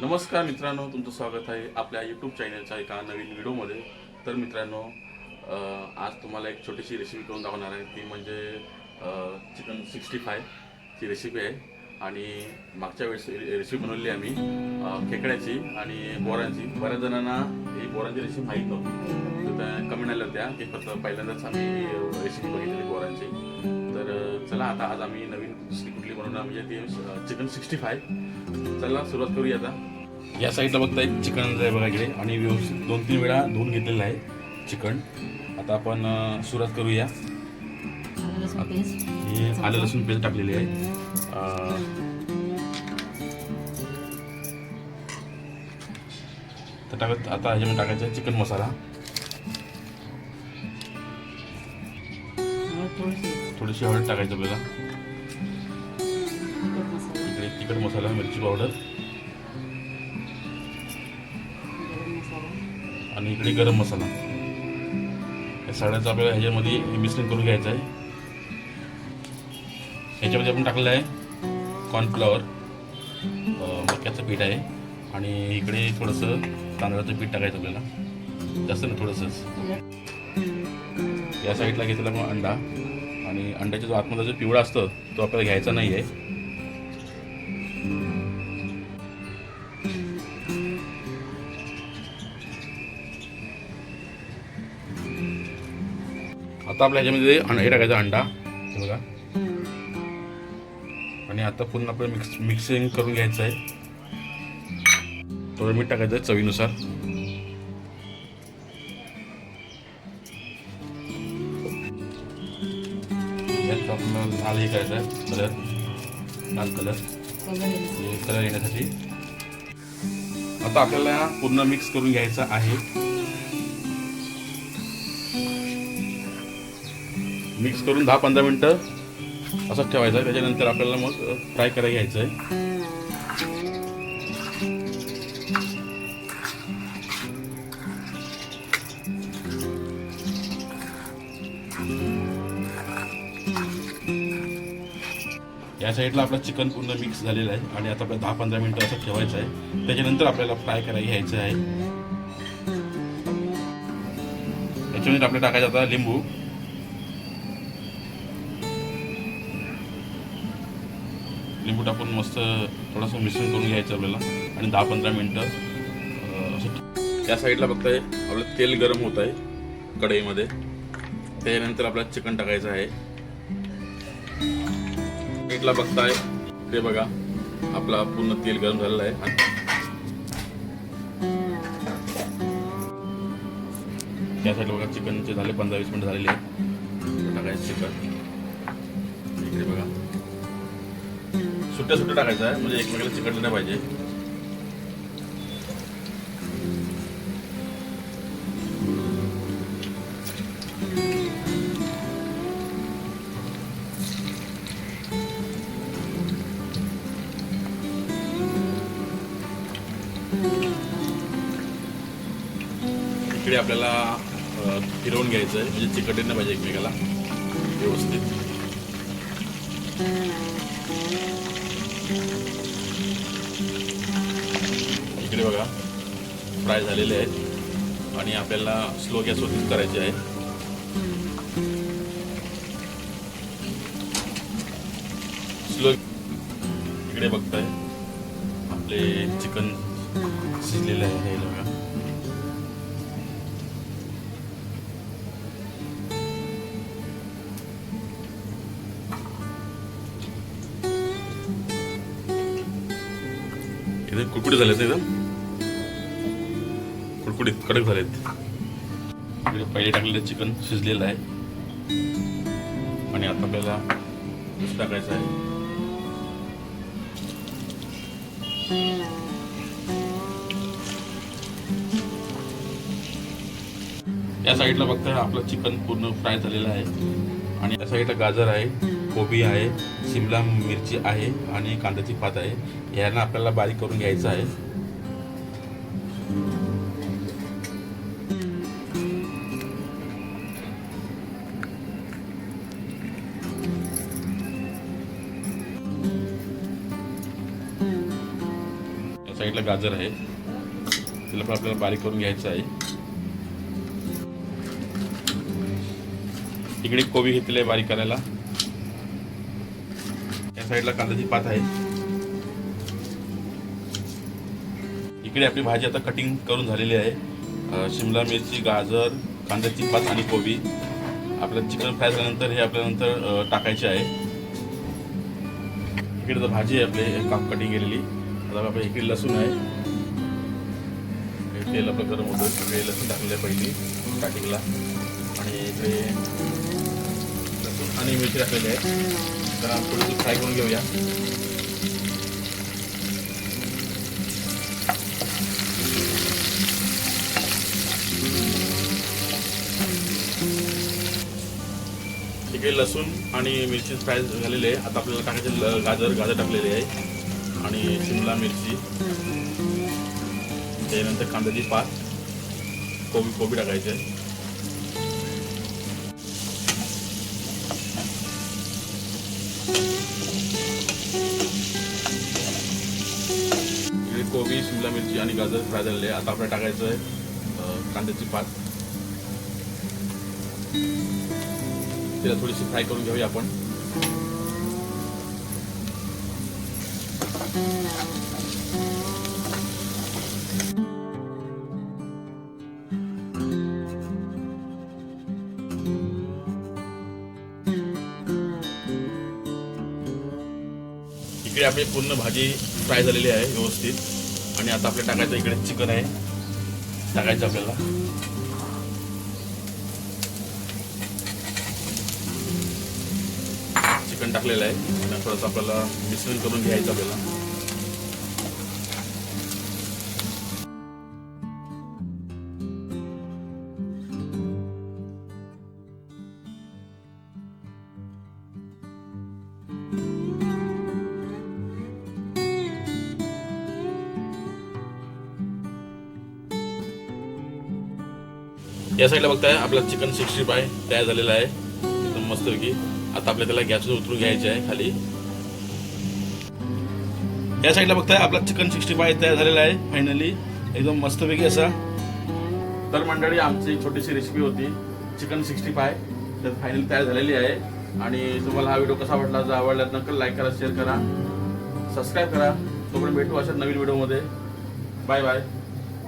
नमस्कार मित्रांनो तुमचं स्वागत आहे आपल्या यूट्यूब चॅनलच्या एका नवीन व्हिडिओमध्ये. तर मित्रांनो आज तुम्हाला एक छोटीशी रेसिपी करून दाखवणार आहे. ती म्हणजे चिकन सिक्स्टी फाय ची रेसिपी आहे. आणि मागच्या वेळेस रेसिपी बनवली आम्ही खेकड्याची आणि बोरांची. बऱ्याच जणांना ही बोरांची रेसिपी माहीत नव्हती. तर त्या कमेंट आल्या होत्या की फक्त पहिल्यांदाच आम्ही रेसिपी बघितली बोरांची. तर चला आता आज आम्ही नवीन दुसरी कुठली बनवणार म्हणजे ती चिकन सिक्स्टी फाय चला सुरुवात करूया आता. या साईडला बघताय चिकन आहे बघा इकडे. आणि व्यवस्थित दोन तीन वेळा धुवून घेतलेलं आहे चिकन. आता आपण सुरुवात करूया. आलं लसूण पेस्ट ही आलं लसूण पेस्ट टाकलेली आहे. तर टाकत आता ह्याच्यामध्ये टाकायचं आहे चिकन मसाला. थोडीशी. हळद टाकायचं आपल्याला तिखट मसाला मिरची पावडर. आणि इकडे गरम मसाला. या सगळ्याचं आपल्याला ह्याच्यामध्ये मिश्रण करून घ्यायचं आहे. ह्याच्यामध्ये आपण टाकलेलं आहे कॉर्नफ्लॉवर मक्याचं पीठ आहे. आणि इकडे थोडंसं तांदळाचं पीठ टाकायचं आपल्याला. जास्त नाही थोडंसंच. या साईडला घेतलेला मग अंडा. आणि अंड्याचा जो आतमध्ये जो पिवळा असतो तो आपल्याला घ्यायचा नाही आहे आता आपल्या ह्याच्यामध्ये हे टाकायचं अंडा. हे बघा. आणि आता पुन्हा आपण मिक्स मिक्सिंग करून घ्यायचं आहे. थोडं मीठ टाकायचं आहे चवीनुसार. आपल्याला लाल हे करायचं आहे कलर. लाल कलर. कलर. येण्यासाठी. कलर येण्यासाठी. आता आपल्याला पूर्ण मिक्स करून घ्यायचं आहे. मिक्स करून दहा पंधरा मिनटं असंच ठेवायचं. आहे त्याच्यानंतर आपल्याला मग फ्राय करायला घ्यायचं आहे या साईडला आपलं चिकन पूर्ण मिक्स झालेलं आहे आणि आता आपल्याला दहा पंधरा मिनटं असं ठेवायचं आहे. त्याच्यानंतर आपल्याला फ्राय करायला घ्यायचं आहे. याच्यामध्ये आपल्याला टाकायचं आता लिंबू. लिंबू टाकून मस्त थोडंसं मिश्रण करून घ्यायचं आपल्याला. आणि दहा पंधरा मिनटं असं या साईडला बघताय आपलं तेल गरम होत आहे कढईमध्ये. त्याच्यानंतर आपल्याला चिकन टाकायचं आहे. साईडला बघताय ते बघा आपला पूर्ण तेल गरम झालेलं आहे. त्या साईडला बघा चिकनचे झाले पंधरा वीस मिनिटं झालेले आहे टाकायचं चिकन. सुट्ट्या सुट्ट्या टाकायचं आहे. म्हणजे एकमेकाला चिकटलं नाही पाहिजे. इकडे आपल्याला फिरवून घ्यायचं आहे. म्हणजे चिकट नाही पाहिजे एकमेकाला. व्यवस्थित. इकडे बघा. फ्राय झालेले आहेत. आणि आपल्याला स्लो गॅसवरतीच करायचे आहे. स्लो इकडे बघताय. आपले चिकन शिजलेले आहे हे बघा. एकदम कुडकुडीत झालेत एकदम कुडकुडीत कडक झालेत. इकडे पहिले टाकलेलं चिकन शिजलेलं आहे. आणि आता आपल्याला टाकायचं आहे. या साईडला बघता आपलं चिकन पूर्ण फ्राय झालेलं आहे. आणि या साईडला गाजर आहे. कोबी आहे शिमला मिरची आहे आणि कांद्याची पात आहे. यांना आपल्याला बारीक करून घ्यायचं आहे. साईडला साईडला गाजर आहे. तिला पण आपल्याला बारीक करून घ्यायचं आहे. इकडे कोबी घेतलेली आहे बारीक करायला. साईडला कांद्याची पात आहे. इकडे आपली भाजी आता कटिंग करून झालेली आहे. शिमला मिरची गाजर कांद्याची पात आणि कोबी. आपलं चिकन फ्राय झाल्यानंतर हे आपल्या नंतर टाकायचे आहे. इकडे तर भाजी आहे आपले काप कटिंग केलेली. आता आपल्या इकडे लसूण आहे. हे तेल आपलं गरम होतं. इकडे लसूण टाकलेलं आहे पहिली स्टार्टिंगला आणि इकडे लसूण आणि मिरची टाकलेली आहे. तर आपण थोडीशी फ्राय करून घेऊया. इकडे लसूण आणि मिरची फ्राय झालेले आहे आता आपल्याला टाकायचे ल- गाजर गाजर टाकलेले आहे. आणि शिमला मिरची. त्यानंतर कांद्याची पात कोबी कोबी टाकायची. आहे कोबी शिमला मिरची आणि गाजर फ्राय झालेले आहे. आता आपल्याला टाकायचं आहे कांद्याची पात. तिला थोडीशी फ्राय करून घेऊया आपण. इकडे आपली पूर्ण भाजी फ्राय झालेली आहे व्यवस्थित. आणि आता आपल्याला टाकायचं इकडे चिकन आहे. टाकायचं आपल्याला. चिकन टाकलेलं आहे. थोडंसं आपल्याला मिश्रण करून घ्यायचं आपल्याला. या साईडला बघताय आपला चिकन सिक्स्टी फाय तयार झालेला आहे. एकदम मस्तपैकी आता आपल्या त्याला गॅसवर उतरून घ्यायचे आहे खाली. या साईडला बघताय आपला चिकन सिक्स्टी फाय तयार झालेला आहे फायनली एकदम मस्तपैकी असा. तर मंडळी आमची छोटीशी रेसिपी होती चिकन सिक्स्टी फाय. तर फायनली तयार झालेली आहे. आणि तुम्हाला हा व्हिडिओ कसा वाटला जर आवडला नक्कल नक्की लाईक करा शेअर करा. सबस्क्राईब करा. तोपर्यंत भेटू अशा नवीन व्हिडिओमध्ये बाय बाय